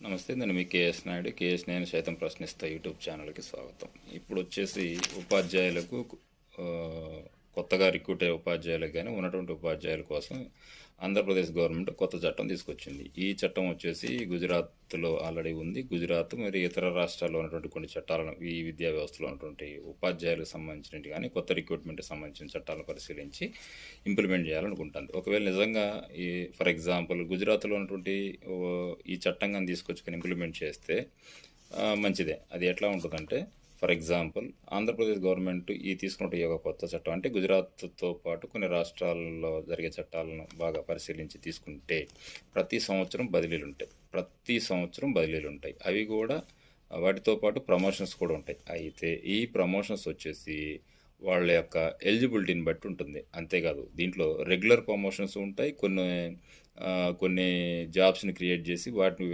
నమస్తే నేను మీ KS Naidu. KS నేను సైతం ప్రశ్నిస్తా యూట్యూబ్ ఛానల్కి స్వాగతం. ఇప్పుడు వచ్చేసి ఉపాధ్యాయులకు కొత్తగా రిక్రూట్ అయ్యే ఉపాధ్యాయులకు కానీ ఉన్నటువంటి ఉపాధ్యాయుల కోసం ఆంధ్రప్రదేశ్ గవర్నమెంట్ కొత్త చట్టం తీసుకొచ్చింది. ఈ చట్టం వచ్చేసి గుజరాత్లో ఆల్రెడీ ఉంది. గుజరాత్ మరి ఇతర రాష్ట్రాల్లో ఉన్నటువంటి కొన్ని చట్టాలను ఈ విద్యా వ్యవస్థలో ఉన్నటువంటి ఉపాధ్యాయులకు సంబంధించినవి కానీ కొత్త రిక్రూట్మెంట్కి సంబంధించిన చట్టాలను పరిశీలించి ఇంప్లిమెంట్ చేయాలనుకుంటుంది. ఒకవేళ నిజంగా ఈ ఫర్ ఎగ్జాంపుల్ గుజరాత్లో ఉన్నటువంటి ఈ చట్టం కానీ తీసుకొచ్చుకొని ఇంప్లిమెంట్ చేస్తే మంచిదే. అది ఎట్లా ఉంటుందంటే ఫర్ ఎగ్జాంపుల్ ఆంధ్రప్రదేశ్ గవర్నమెంట్ ఈ తీసుకున్న ఈ యొక్క కొత్త చట్టం అంటే గుజరాత్తో పాటు కొన్ని రాష్ట్రాల్లో జరిగే చట్టాలను బాగా పరిశీలించి తీసుకుంటే ప్రతి సంవత్సరం బదిలీలు ఉంటాయి. ప్రతి సంవత్సరం బదిలీలు ఉంటాయి. అవి కూడా వాటితో పాటు ప్రమోషన్స్ కూడా ఉంటాయి. అయితే ఈ ప్రమోషన్స్ వచ్చేసి వాళ్ళ యొక్క ఎలిజిబిలిటీని బట్టి ఉంటుంది. అంతేకాదు దీంట్లో రెగ్యులర్ ప్రమోషన్స్ ఉంటాయి. కొన్ని కొన్ని జాబ్స్ని క్రియేట్ చేసి వాటిని